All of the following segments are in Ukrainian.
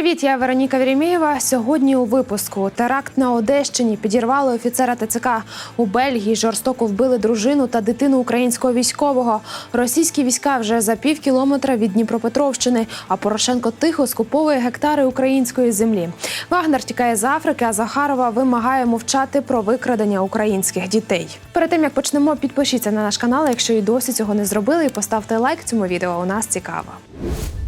Привіт, я Вероніка Вірімєєва. Сьогодні у випуску теракт на Одещині підірвали офіцера ТЦК. У Бельгії жорстоко вбили дружину та дитину українського військового. Російські війська вже за пів кілометра від Дніпропетровщини. А Порошенко тихо скуповує гектари української землі. Вагнер тікає з Африки, а Захарова вимагає мовчати про викрадення українських дітей. Перед тим як почнемо, підпишіться на наш канал, якщо і досі цього не зробили, і поставте лайк цьому відео. У нас цікаво.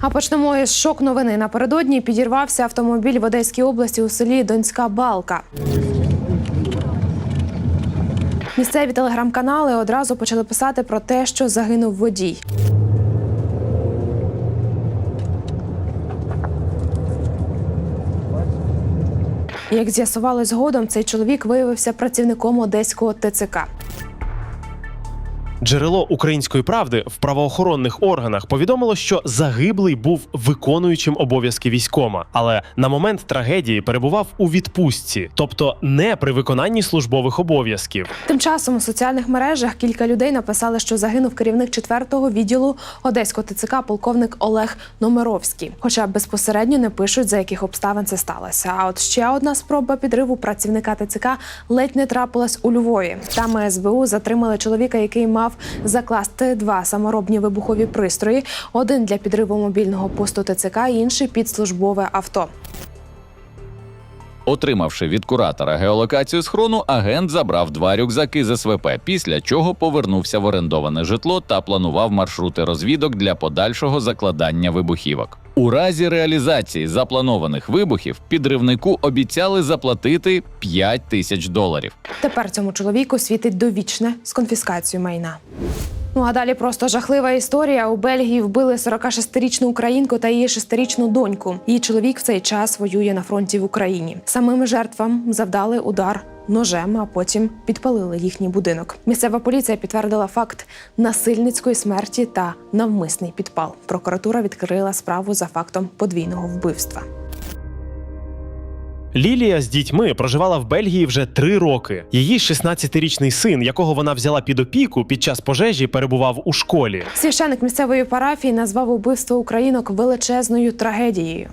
А почнемо із шок новини. Напередодні підірвався автомобіль в Одеській області у селі Донська Балка. Місцеві телеграм-канали одразу почали писати про те, що загинув водій. Як з'ясувалось згодом, цей чоловік виявився працівником одеського ТЦК. Джерело української правди в правоохоронних органах повідомило, що загиблий був виконуючим обов'язки військома, але на момент трагедії перебував у відпустці, тобто не при виконанні службових обов'язків. Тим часом у соціальних мережах кілька людей написали, що загинув керівник 4-го відділу Одеського ТЦК полковник Олег Номеровський. Хоча безпосередньо не пишуть, за яких обставин це сталося. А от ще одна спроба підриву працівника ТЦК ледь не трапилась у Львові. Там СБУ затримали чоловіка, який мав закласти два саморобні вибухові пристрої: один для підриву мобільного посту ТЦК, інший під службове авто. Отримавши від куратора геолокацію схрону, агент забрав два рюкзаки з СВП, після чого повернувся в орендоване житло та планував маршрути розвідок для подальшого закладання вибухівок. У разі реалізації запланованих вибухів підривнику обіцяли заплатити 5 тисяч доларів. Тепер цьому чоловіку світить довічне з конфіскацією майна. Ну а далі просто жахлива історія. У Бельгії вбили 46-річну українку та її 6-річну доньку. Її чоловік в цей час воює на фронті в Україні. Самим жертвам завдали удар ножем, а потім підпалили їхній будинок. Місцева поліція підтвердила факт насильницької смерті та навмисний підпал. Прокуратура відкрила справу за фактом подвійного вбивства. Лілія з дітьми проживала в Бельгії вже три роки. Її 16-річний син, якого вона взяла під опіку, під час пожежі перебував у школі. Священик місцевої парафії назвав убивство українок величезною трагедією.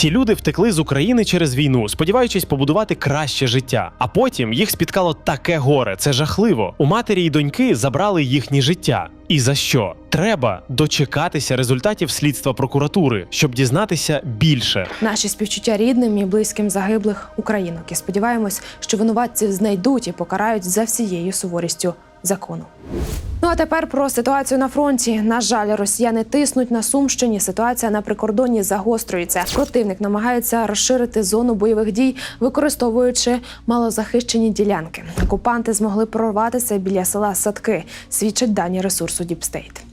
Ці люди втекли з України через війну, сподіваючись побудувати краще життя. А потім їх спіткало таке горе. Це жахливо. У матері й доньки забрали їхнє життя. І за що? Треба дочекатися результатів слідства прокуратури, щоб дізнатися більше. Наші співчуття рідним і близьким загиблих українок. І сподіваємось, що винуватців знайдуть і покарають за всією суворістю закону. А тепер про ситуацію на фронті. На жаль, росіяни тиснуть на Сумщині. Ситуація на прикордонні загострюється. Противник намагається розширити зону бойових дій, використовуючи малозахищені ділянки. Окупанти змогли прорватися біля села Садки. Свідчать дані ресурсу Діпстейт.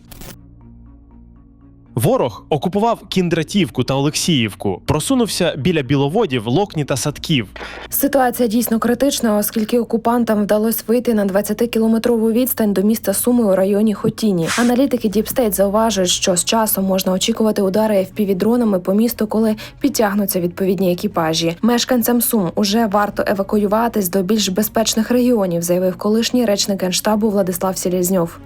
Ворог окупував Кіндратівку та Олексіївку, просунувся біля біловодів, локні та садків. Ситуація дійсно критична, оскільки окупантам вдалося вийти на 20-кілометрову відстань до міста Суми у районі Хотіні. Аналітики Діпстейт зауважують, що з часом можна очікувати удари FPV-дронами по місту, коли підтягнуться відповідні екіпажі. Мешканцям Сум уже варто евакуюватись до більш безпечних регіонів, заявив колишній речник генштабу Владислав Селізньов.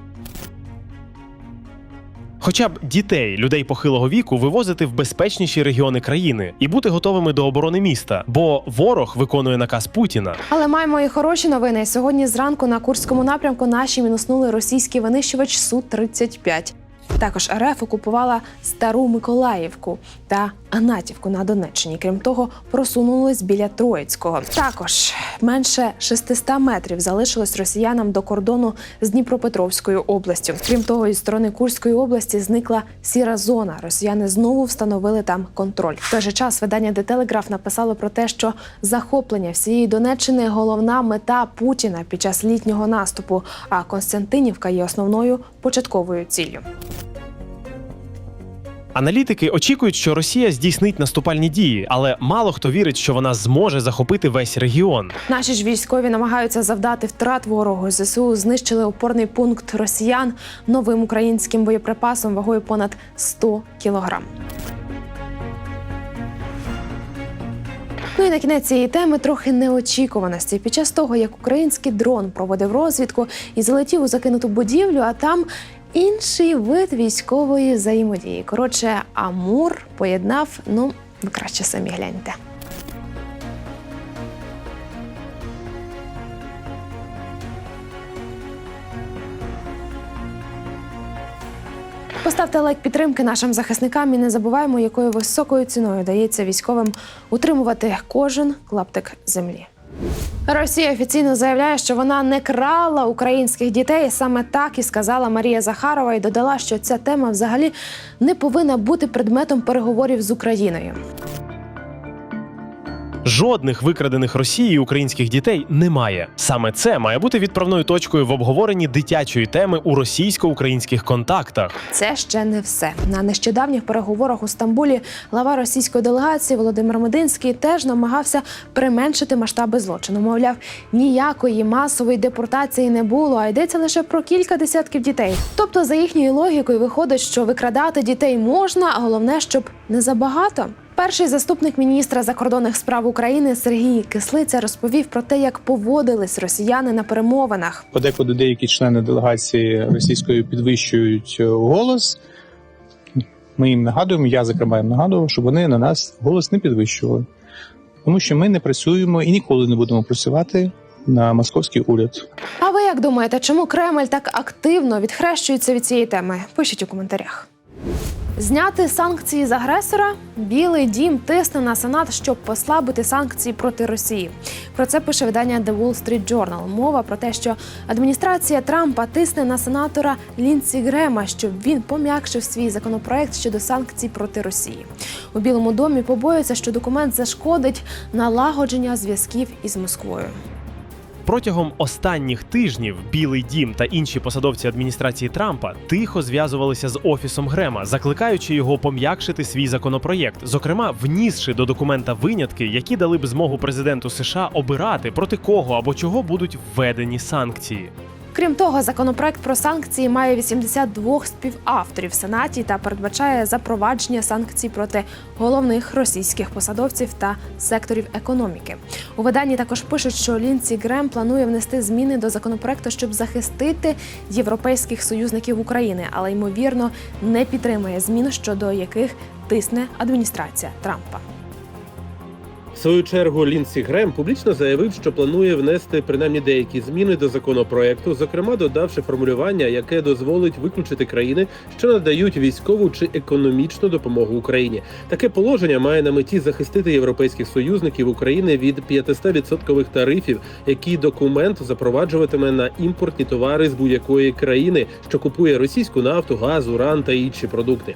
Хоча б дітей, людей похилого віку, вивозити в безпечніші регіони країни і бути готовими до оборони міста, бо ворог виконує наказ Путіна. Але маємо і хороші новини. Сьогодні зранку на Курському напрямку наші мінуснули російський винищувач су 35 Також РФ окупувала стару Миколаївку та Анатівку на Донеччині. Крім того, просунулись біля Троїцького. Також менше 600 метрів залишилось росіянам до кордону з Дніпропетровською областю. Крім того, із сторони Курської області зникла сіра зона. Росіяни знову встановили там контроль. В той же час видання The Telegraph написало про те, що захоплення всієї Донеччини головна мета Путіна під час літнього наступу. А Константинівка є основною початковою ціллю. Аналітики очікують, що Росія здійснить наступальні дії, але мало хто вірить, що вона зможе захопити весь регіон. Наші ж військові намагаються завдати втрат ворогу. ЗСУ знищили опорний пункт росіян новим українським боєприпасом вагою понад 100 кілограм. Ну і на кінець цієї теми трохи неочікуваності. Під час того, як український дрон проводив розвідку і залетів у закинуту будівлю, а там інший вид військової взаємодії. Коротше, Амур поєднав. Ну, ви краще самі гляньте. Поставте лайк підтримки нашим захисникам і не забуваємо, якою високою ціною дається військовим утримувати кожен клаптик землі. Росія офіційно заявляє, що вона не крала українських дітей. Саме так і сказала Марія Захарова і додала, що ця тема взагалі не повинна бути предметом переговорів з Україною. Жодних викрадених Росією українських дітей немає. Саме це має бути відправною точкою в обговоренні дитячої теми у російсько-українських контактах. Це ще не все. На нещодавніх переговорах у Стамбулі глава російської делегації Володимир Мединський теж намагався применшити масштаби злочину. Мовляв, ніякої масової депортації не було, а йдеться лише про кілька десятків дітей. Тобто, за їхньою логікою, виходить, що викрадати дітей можна, а головне, щоб не забагато. Перший заступник міністра закордонних справ України Сергій Кислиця розповів про те, як поводились росіяни на перемовинах. подекуди деякі члени делегації російської підвищують е, голос. Ми їм нагадуємо, я зокрема їм нагадував, щоб вони на нас голос не підвищували, тому що ми не працюємо і ніколи не будемо працювати на московський уряд. А ви як думаєте, чому Кремль так активно відхрещується від цієї теми? Пишіть у коментарях. Зняти санкції з агресора Білий дім тисне на Сенат, щоб послабити санкції проти Росії. Про це пише видання The Wall Street Journal. Мова про те, що адміністрація Трампа тисне на сенатора Лінсі Грема, щоб він пом'якшив свій законопроект щодо санкцій проти Росії. У Білому домі побоюються, що документ зашкодить налагодження зв'язків із Москвою. Протягом останніх тижнів Білий Дім та інші посадовці адміністрації Трампа тихо зв'язувалися з офісом Грема, закликаючи його пом'якшити свій законопроєкт, зокрема внісши до документа винятки, які дали б змогу президенту США обирати проти кого або чого будуть введені санкції. Крім того, законопроект про санкції має 82 співавторів в Сенаті та передбачає запровадження санкцій проти головних російських посадовців та секторів економіки. У виданні також пишуть, що Лінці Грем планує внести зміни до законопроекту, щоб захистити європейських союзників України, але ймовірно не підтримує змін, щодо яких тисне адміністрація Трампа. Свою чергу Лінсі Грем публічно заявив, що планує внести принаймні деякі зміни до законопроекту, зокрема додавши формулювання, яке дозволить виключити країни, що надають військову чи економічну допомогу Україні. Таке положення має на меті захистити європейських союзників України від 500% тарифів, які документ запроваджуватиме на імпортні товари з будь-якої країни, що купує російську нафту, газ, уран та інші продукти.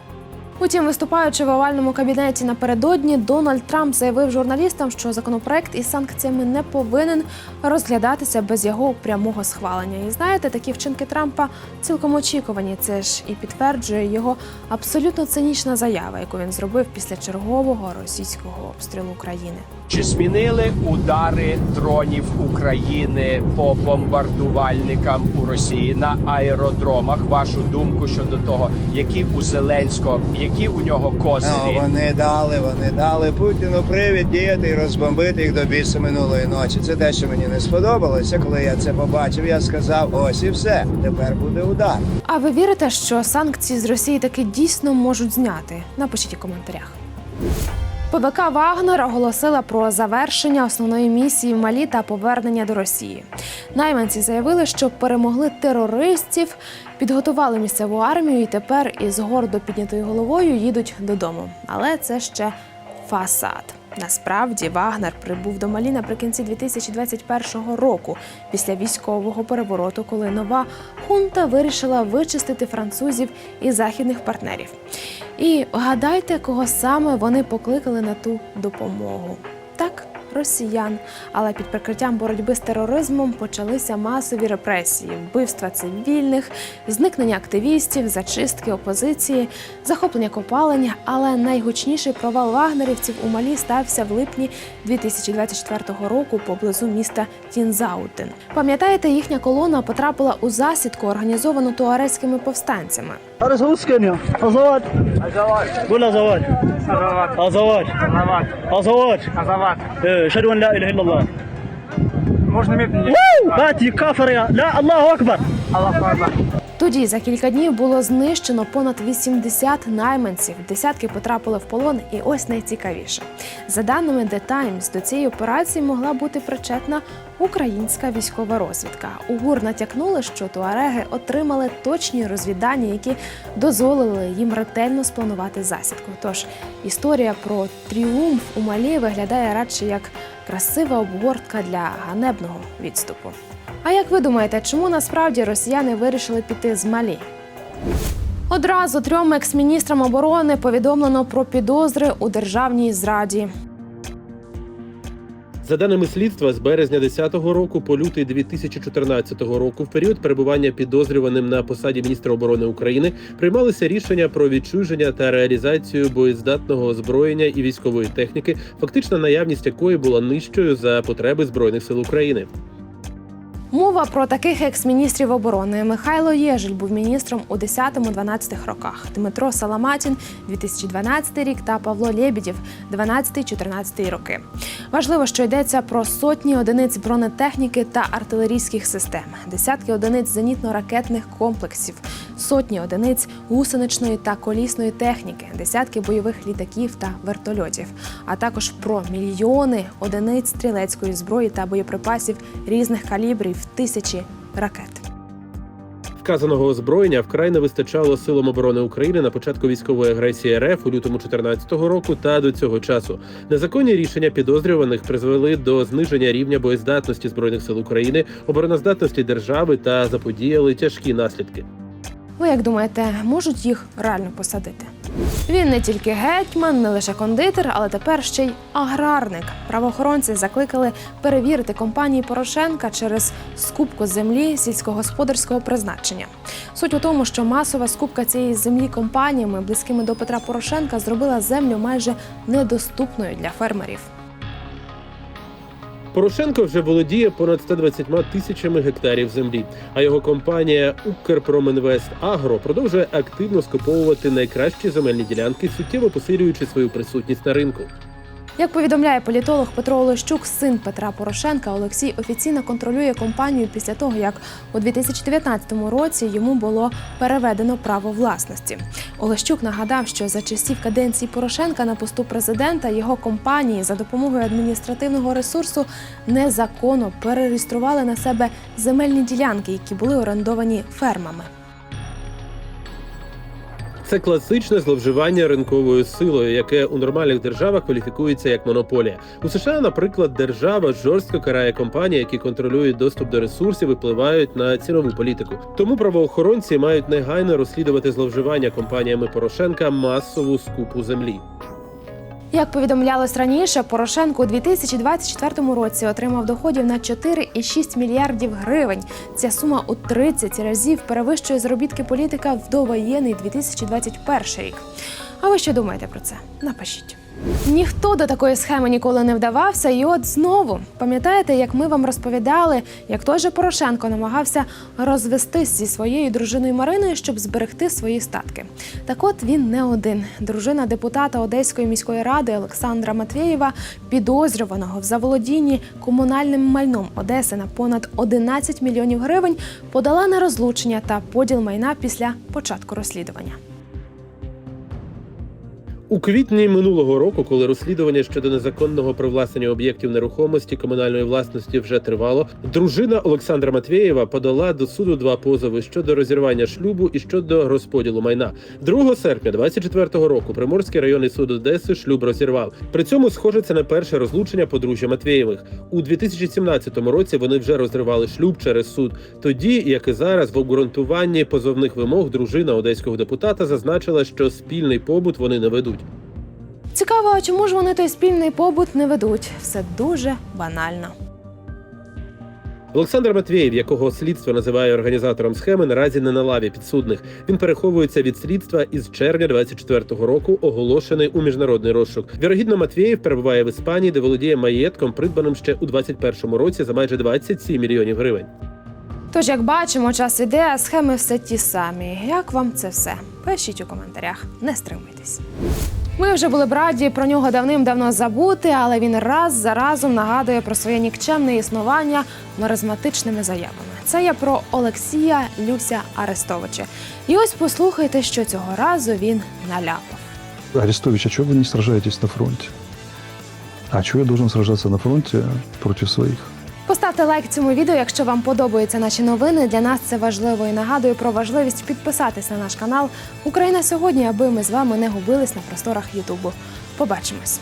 Утім, виступаючи в овальному кабінеті напередодні, Дональд Трамп заявив журналістам, що законопроект із санкціями не повинен розглядатися без його прямого схвалення. І знаєте, такі вчинки Трампа цілком очікувані. Це ж і підтверджує його абсолютно цинічна заява, яку він зробив після чергового російського обстрілу України. Чи змінили удари дронів України по бомбардувальникам у Росії на аеродромах? Вашу думку щодо того, які у Зеленського, які у нього Ну, козирі? вони дали, вони дали Путіну привід діяти і розбомбити їх до біса минулої ночі. Це те, що мені не сподобалося. Коли я це побачив, я сказав: ось і все. Тепер буде удар. А ви вірите, що санкції з Росії таки дійсно можуть зняти? Напишіть у коментарях. ПВК Вагнер оголосила про завершення основної місії в Малі та повернення до Росії. Найманці заявили, що перемогли терористів, підготували місцеву армію і тепер із гордо піднятою головою їдуть додому. Але це ще фасад. Насправді Вагнер прибув до Малі наприкінці 2021 року після військового перевороту, коли нова хунта вирішила вичистити французів і західних партнерів. І гадайте, кого саме вони покликали на ту допомогу. Так, росіян. Але під прикриттям боротьби з тероризмом почалися масові репресії, вбивства цивільних, зникнення активістів, зачистки опозиції, захоплення копалень. Але найгучніший провал вагнерівців у Малі стався в липні 2024 року поблизу міста Тінзаутин. Пам'ятаєте, їхня колона потрапила у засідку, організовану туарезькими повстанцями. Азават. Азават. Азават. Азават. Азават. Азават. Азават. أشهد أن لا إله إلا الله. مش نميت لا الله اكبر الله اكبر Тоді за кілька днів було знищено понад 80 найманців. Десятки потрапили в полон, і ось найцікавіше. За даними The Times, до цієї операції могла бути причетна українська військова розвідка. У ГУР натякнули, що туареги отримали точні розвідання, які дозволили їм ретельно спланувати засідку. Тож історія про тріумф у Малі виглядає радше як красива обгортка для ганебного відступу. А як ви думаєте, чому насправді росіяни вирішили піти з Малі? Одразу трьом екс-міністрам оборони повідомлено про підозри у державній зраді. За даними слідства, з березня 10-го року по лютий 2014 року, в період перебування підозрюваним на посаді міністра оборони України, приймалися рішення про відчуження та реалізацію боєздатного озброєння і військової техніки, фактична наявність якої була нижчою за потреби збройних сил України. Мова про таких екс-міністрів оборони. Михайло Єжель був міністром у 10-12 роках. Дмитро Саламатін 2012 рік та Павло Лєбідєв 12-14 роки. Важливо, що йдеться про сотні одиниць бронетехніки та артилерійських систем, десятки одиниць зенітно-ракетних комплексів, сотні одиниць гусеничної та колісної техніки, десятки бойових літаків та вертольотів, а також про мільйони одиниць стрілецької зброї та боєприпасів різних калібрів, тисячі ракет. Вказаного озброєння вкрай не вистачало силам оборони України на початку військової агресії РФ у лютому 2014 року та до цього часу. Незаконні рішення підозрюваних призвели до зниження рівня боєздатності збройних сил України, обороноздатності держави та заподіяли тяжкі наслідки. Ви як думаєте, можуть їх реально посадити? Він не тільки гетьман, не лише кондитер, але тепер ще й аграрник. Правоохоронці закликали перевірити компанії Порошенка через скупку землі сільськогосподарського призначення. Суть у тому, що масова скупка цієї землі компаніями, близькими до Петра Порошенка, зробила землю майже недоступною для фермерів. Порошенко вже володіє понад 120 тисячами гектарів землі, а його компанія Укрпроменвест Агро продовжує активно скуповувати найкращі земельні ділянки, суттєво посилюючи свою присутність на ринку. Як повідомляє політолог Петро Олещук, син Петра Порошенка, Олексій офіційно контролює компанію після того, як у 2019 році йому було переведено право власності. Олещук нагадав, що за часів каденції Порошенка на посту президента його компанії за допомогою адміністративного ресурсу незаконно перереєстрували на себе земельні ділянки, які були орендовані фермами. Це класичне зловживання ринковою силою, яке у нормальних державах кваліфікується як монополія. У США, наприклад, держава жорстко карає компанії, які контролюють доступ до ресурсів і впливають на цінову політику. Тому правоохоронці мають негайно розслідувати зловживання компаніями Порошенка масову скупу землі. Як повідомлялось раніше, Порошенко у 2024 році отримав доходів на 4,6 мільярдів гривень. Ця сума у 30 разів перевищує заробітки політика в довоєнний 2021 рік. А ви що думаєте про це? Напишіть. Ніхто до такої схеми ніколи не вдавався, і от знову пам'ятаєте, як ми вам розповідали, як той же Порошенко намагався розвестись зі своєю дружиною Мариною, щоб зберегти свої статки. Так от він не один. Дружина депутата Одеської міської ради Олександра Матвєєва, підозрюваного в заволодінні комунальним майном Одеси на понад 11 мільйонів гривень, подала на розлучення та поділ майна після початку розслідування. У квітні минулого року, коли розслідування щодо незаконного привласнення об'єктів нерухомості комунальної власності вже тривало, дружина Олександра Матвєєва подала до суду два позови щодо розірвання шлюбу і щодо розподілу майна. 2 серпня 24-го року Приморський районний суд Одеси шлюб розірвав. При цьому схоже це не перше розлучення подружжя Матвєєвих. У 2017 році вони вже розривали шлюб через суд. Тоді, як і зараз, в обґрунтуванні позовних вимог дружина одеського депутата зазначила, що спільний побут вони не ведуть. Цікаво, а чому ж вони той спільний побут не ведуть? Все дуже банально. Олександр Матвєєв, якого слідство називає організатором схеми, наразі не на лаві підсудних. Він переховується від слідства із червня 24-го року, оголошений у міжнародний розшук. Вірогідно, Матвєєв перебуває в Іспанії, де володіє маєтком, придбаним ще у 21-му році за майже 27 мільйонів гривень. Тож, як бачимо, час іде, а схеми все ті самі. Як вам це все? Пишіть у коментарях, не стримуйтесь. Ми вже були б раді про нього давним-давно забути, але він раз за разом нагадує про своє нікчемне існування маразматичними заявами. Це я про Олексія Люся Арестовича. І ось послухайте, що цього разу він наляпав. Арестович, а чего вы не сражаетесь на фронте? А чего я должен сражаться на фронте против своих? Поставте лайк цьому відео, якщо вам подобаються наші новини. Для нас це важливо і нагадую про важливість підписатись на наш канал Україна сьогодні, аби ми з вами не губились на просторах Ютубу. Побачимось.